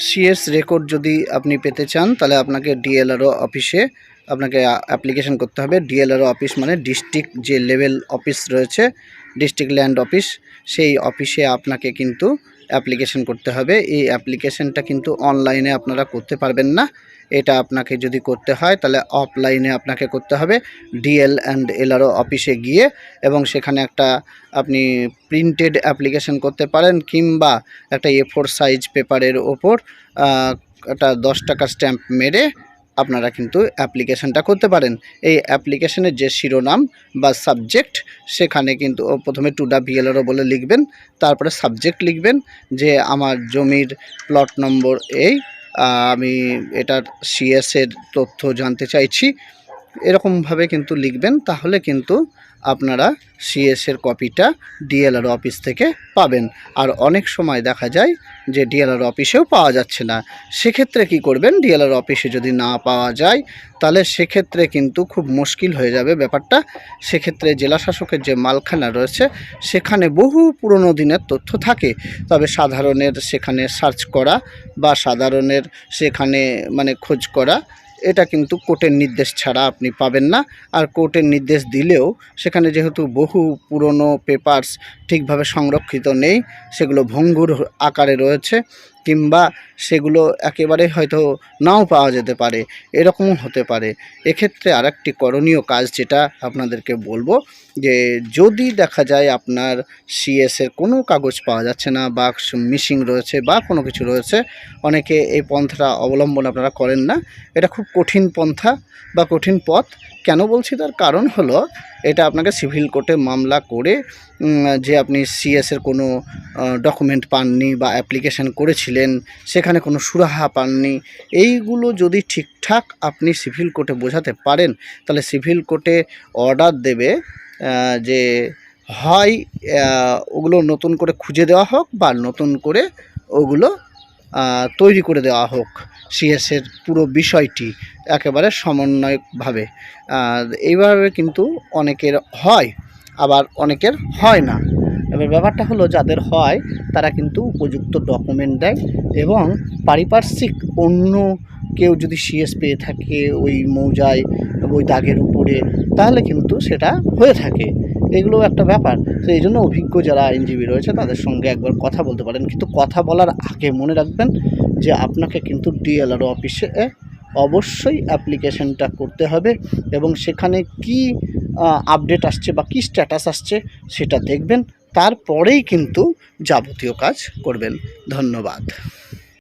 CS record যদি আপনি পেতে চান তাহলে আপনাকে ডিএলআরও অফিসে আপনাকে অ্যাপ্লিকেশন করতে হবে। ডিএলআরও অফিস মানে ডিস্ট্রিক্ট যে লেভেল অফিস রয়েছে ডিস্ট্রিক্ট ল্যান্ড অফিস সেই অফিসে আপনাকে কিন্তু অ্যাপ্লিকেশন করতে হবে। এই অ্যাপ্লিকেশনটা কিন্তু অনলাইনে আপনারা করতে পারবেন না। এটা আপনাকে যদি করতে হয়, তাহলে অফলাইনে আপনাকে করতে হবে ডিএল অ্যান্ড এলআরও অফিসে গিয়ে এবং সেখানে একটা আপনি প্রিন্টেড অ্যাপ্লিকেশন করতে পারেন কিংবা একটা এ ফোর সাইজ পেপারের ওপর একটা দশ টাকা স্ট্যাম্প মেরে আপনারা কিন্তু অ্যাপ্লিকেশনটা করতে পারেন। এই অ্যাপ্লিকেশনের যে শিরোনাম বা সাবজেক্ট, সেখানে কিন্তু প্রথমে টুডা বিএলআরও বলে লিখবেন, তারপরে সাবজেক্ট লিখবেন যে আমার জমির প্লট নম্বর এই আমি এটার সিএসের তথ্য জানতে চাইছি। এরকমভাবে কিন্তু লিখবেন, তাহলে কিন্তু আপনারা সিএসের কপিটা ডিএলআর অফিস থেকে পাবেন। আর অনেক সময় দেখা যায় যে ডিএলআর অফিসেও পাওয়া যাচ্ছে না। সেক্ষেত্রে কি করবেন? ডিএলআর অফিসে যদি না পাওয়া যায়, তাহলে সেক্ষেত্রে কিন্তু খুব মুশকিল হয়ে যাবে ব্যাপারটা। সেক্ষেত্রে জেলা শাসকের যে মালখানা রয়েছে, সেখানে বহু পুরনো দিনের তথ্য থাকে। তবে সাধারণের সেখানে সার্চ করা বা সাধারণের সেখানে মানে খোঁজ করা এটা কিন্তু কোর্টের নির্দেশ ছাড়া আপনি পাবেন না। আর কোর্টের নির্দেশ দিলেও সেখানে যেহেতু বহু পুরনো পেপারস ঠিকভাবে সংরক্ষিত নেই, সেগুলো ভঙ্গুর আকারে রয়েছে কিংবা সেগুলো একেবারে হয়তো নাও পাওয়া যেতে পারে, এরকমও হতে পারে। এক্ষেত্রে আরেকটি করণীয় কাজ যেটা আপনাদেরকে বলব যে, যদি দেখা যায় আপনার সিএসের কোনো কাগজ পাওয়া যাচ্ছে না বা মিসিং রয়েছে বা কোনো কিছু রয়েছে, অনেকে এই পন্থাটা অবলম্বন আপনারা করেন না। এটা খুব কঠিন পন্থা বা কঠিন পথ। কেন বলছি তার কারণ হলো এটা আপনাকে সিভিল কোর্টে মামলা করে যে আপনি সিএসের কোনো ডকুমেন্ট পাননি বা অ্যাপ্লিকেশন করেছিলেন, সেখানে কোনো সুরাহা পাননি, এইগুলো যদি ঠিকঠাক আপনি সিভিল কোর্টে বোঝাতে পারেন, তাহলে সিভিল কোর্টে অর্ডার দেবে যে হয় ওগুলো নতুন করে খুঁজে দেওয়া হোক বা নতুন করে ওগুলো তৈরি করে দেওয়া হোক সিএসের পুরো বিষয়টি একেবারে সমন্বয়কভাবে। এইভাবে কিন্তু অনেকের হয়, আবার অনেকের হয় না। এবার ব্যাপারটা হলো, যাদের হয়, তারা কিন্তু উপযুক্ত ডকুমেন্ট দেয় এবং পারিপার্শ্বিক অন্য কেউ যদি সিএস পেয়ে থাকে ওই মৌজায়, ওই দাগের উপরে, তাহলে কিন্তু সেটা হয়ে থাকে। এগুলো একটা ব্যাপার। তো এই জন্য অভিজ্ঞ যারা আইনজীবী রয়েছে, তাদের সঙ্গে একবার কথা বলতে পারেন। কিন্তু কথা বলার আগে মনে রাখবেন যে, আপনাকে কিন্তু ডিএলআরও অফিসে অবশ্যই অ্যাপ্লিকেশনটা করতে হবে এবং সেখানে কি আপডেট আসছে বা কি স্ট্যাটাস আসছে সেটা দেখবেন। তারপরেই কিন্তু যাবতীয় কাজ করবেন। ধন্যবাদ।